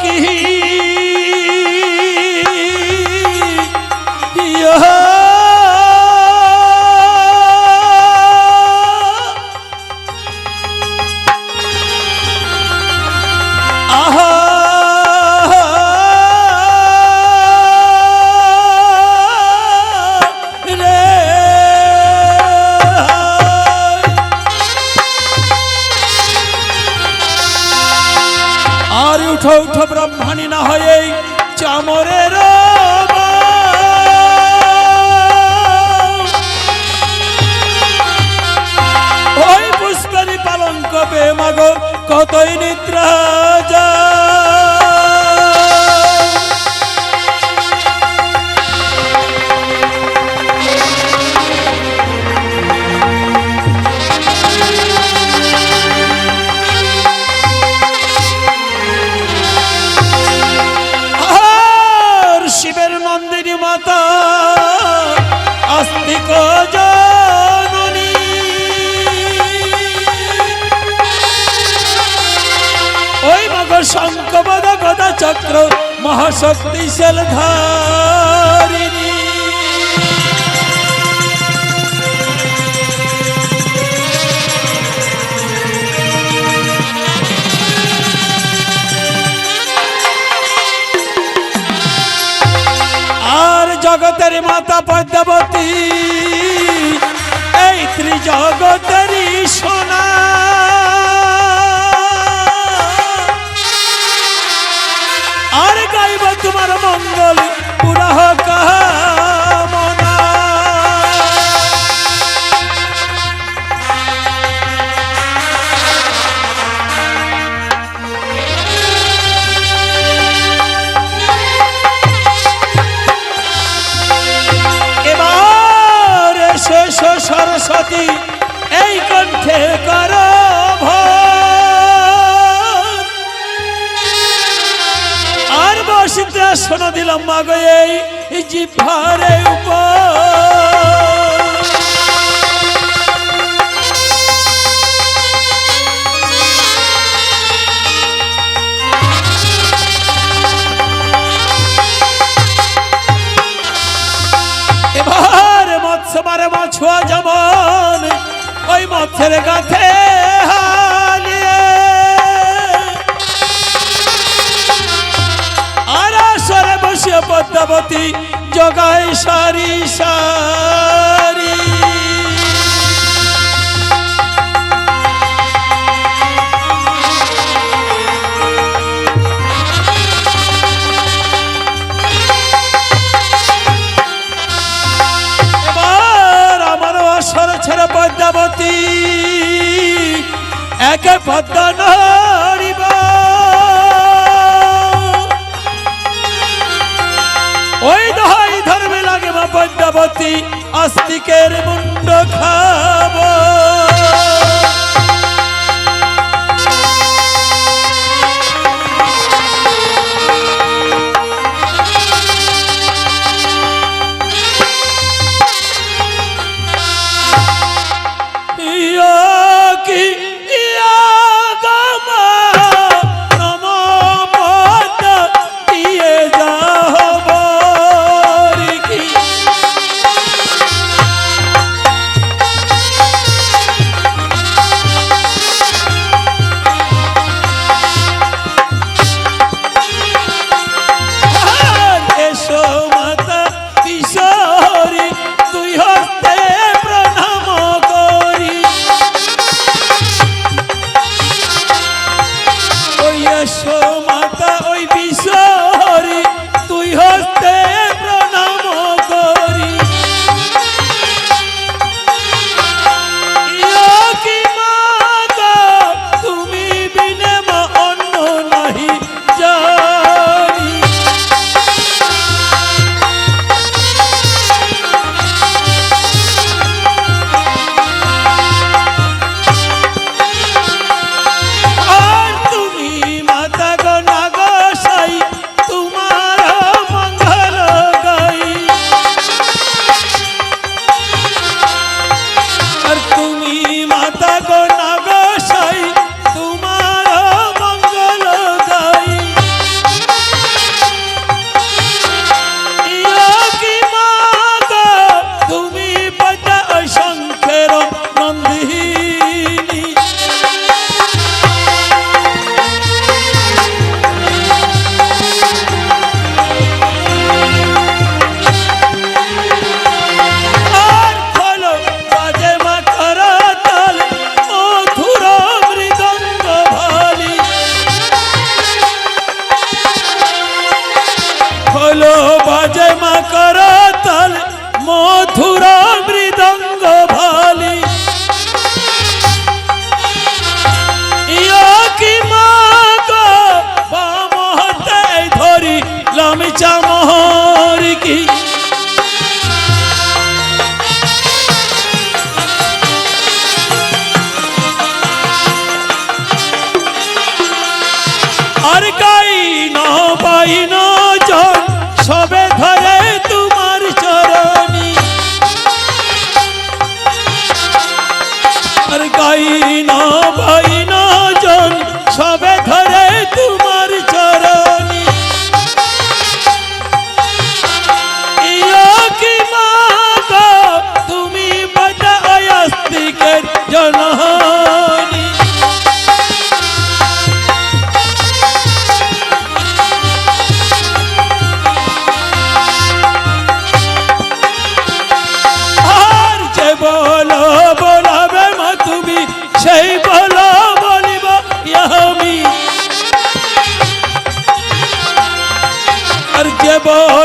কি? মহাশক্তিশাল ধারিণী আর জগতের মাতা পদ্মাবতী এই ত্রিজগতেরই সোনা। মঙ্গল পুরা কামনা বসিতে শোনা দিলাম মাগো এই জিভারে উপর। এবার মৎস্য মারে মাছুয়া যেমন ওই মৎস্যের গাথে পদ্মাবতী জগাই সারি সারি। এবার ছেড়ে পদ্মাবতী একে পদ্মা আস্তিকের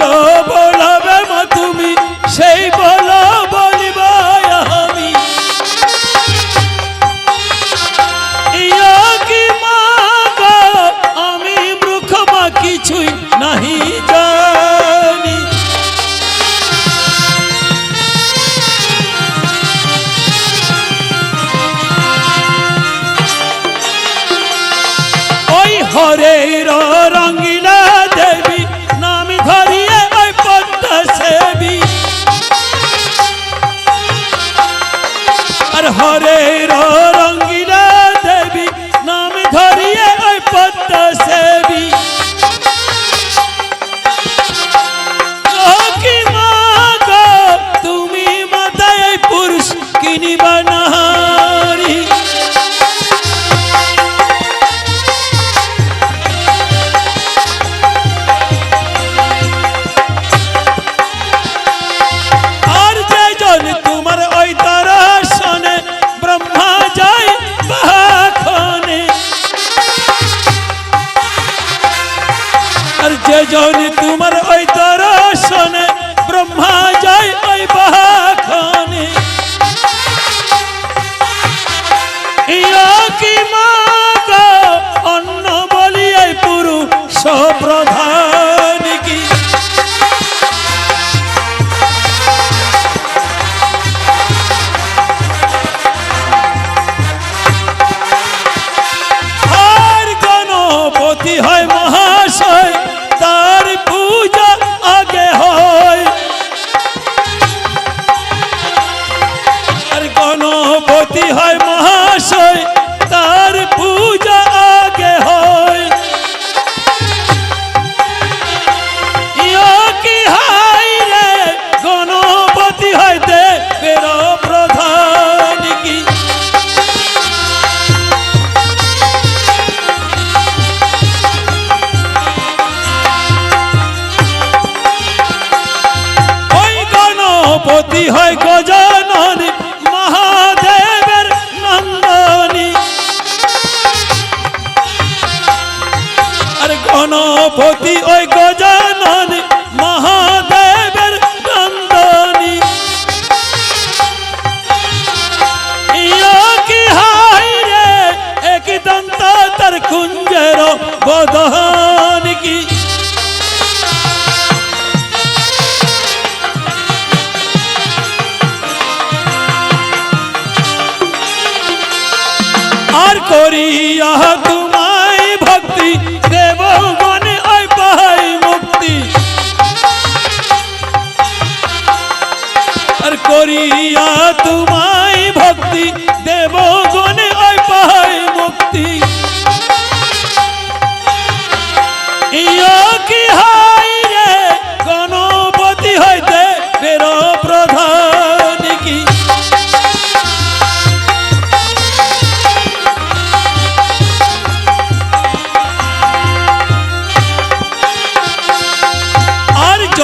বলো হরে রা যখন তোমার ওই দর্শনে, ব্রহ্মা যাই ওই বাহনে কি মা অন্য বলিয়াই পুরু সপ্রধান কি? হয় মহাশয় গতি হয় গজননী মহাদেবের নন্দনী। আর গণপতি ওই করিয়া তোমায় ভক্তি দেব মনে আয় পাই মুক্তি। আর করিয়া তোমায়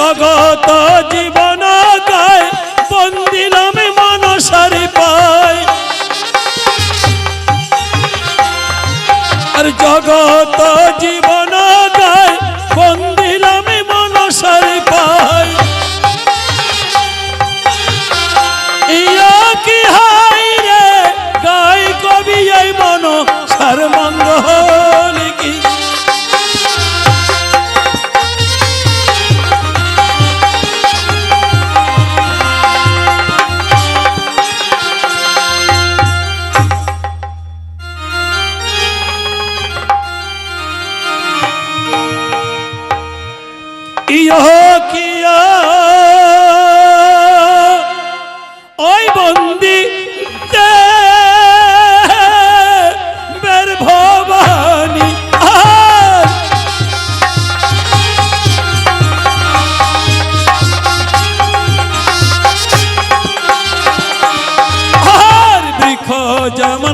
জগত জীবন গায় আমি মনসার পায়। আর জগত জীবন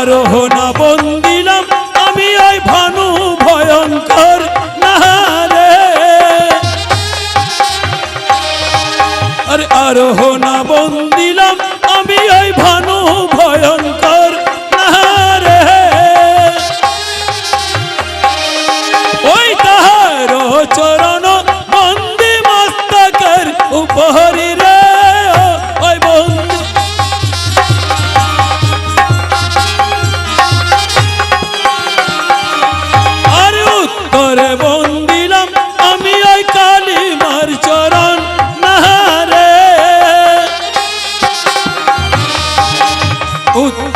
আরোহণা বন্দিলাম আমি ওই ভানু ভয়ঙ্কর আরে আরোহণা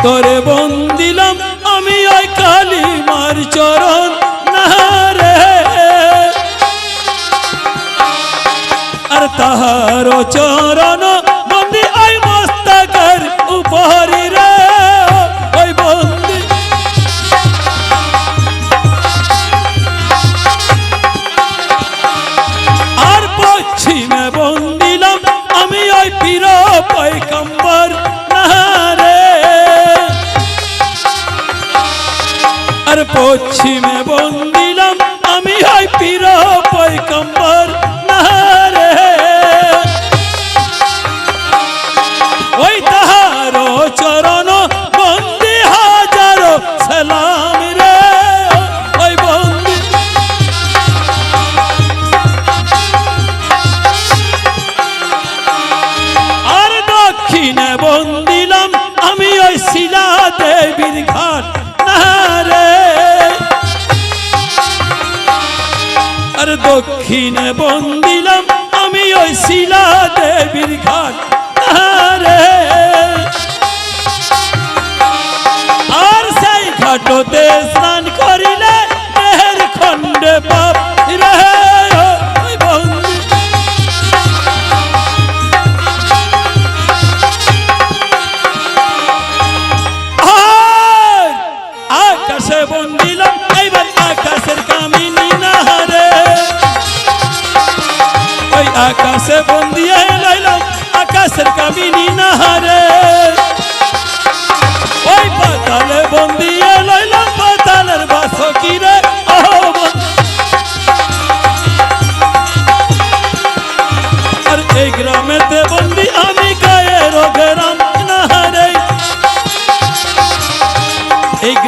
উত্তরে বন্দিলাম আমি ওই কালিমার চরণ। নাহারে আর তাহার চরণ পশ্চিমে বন্দিলাম দক্ষিণে বন্দিলাম আমি ওই শিলা দেবীর ঘাট। রে আর সেই ঘাটতে স্নান করিলে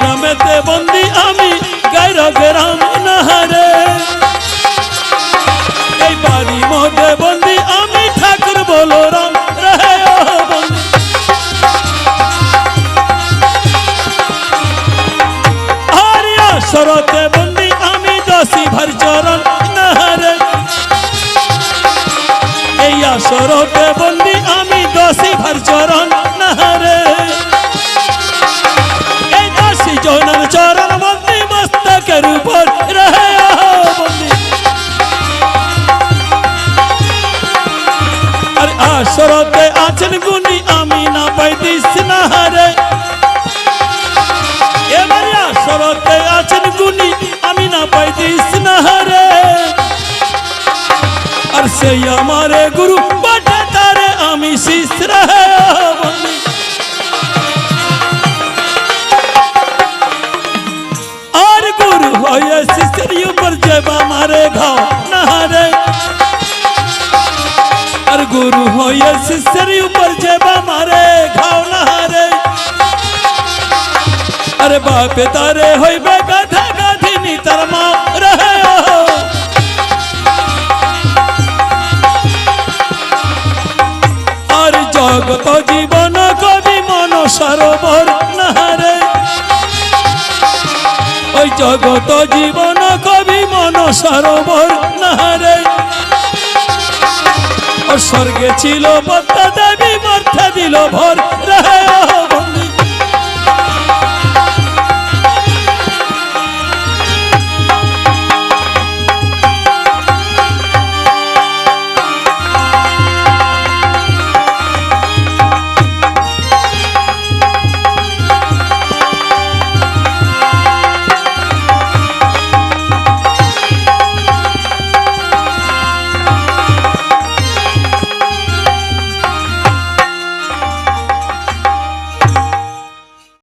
গ্রামেতে বন্দি আমি গায়ের গ্রাম নাহারে। এই বাড়ি মধ্যে বন্দি আমি, ঠাকুর বলো রাম সরতে বন্দি। আমি দশি ভর চরণ নাহারে। এই আসরতে বন্দি আমি দশি আসরতে আছেন গুনি আমি না পাইতিস নাহারে এবারে আসরতে আছেন গুনি আমি না পাইতিস নাহারে আর সেই আমারে গুরু বটে তারে আমি শিশ রহে বন্দি আর গুরু হয়ে শিশের উপর যেবা মারে ঘাও নাহারে আর গুরু হয়ে শিষ্যের উপর যেবা মারে, ঘাও নাহারে আরে বাপে, তারে হইবে গাধা গাধিনী, তার মা রহে ও। আর জগত জীবন কবি মন সরোবর নাহারে ওই জগত জীবন কবি মন সরোবর নাহারে ও স্বর্গে ছিল পদ্মা দেবী মর্থে দিল ভর।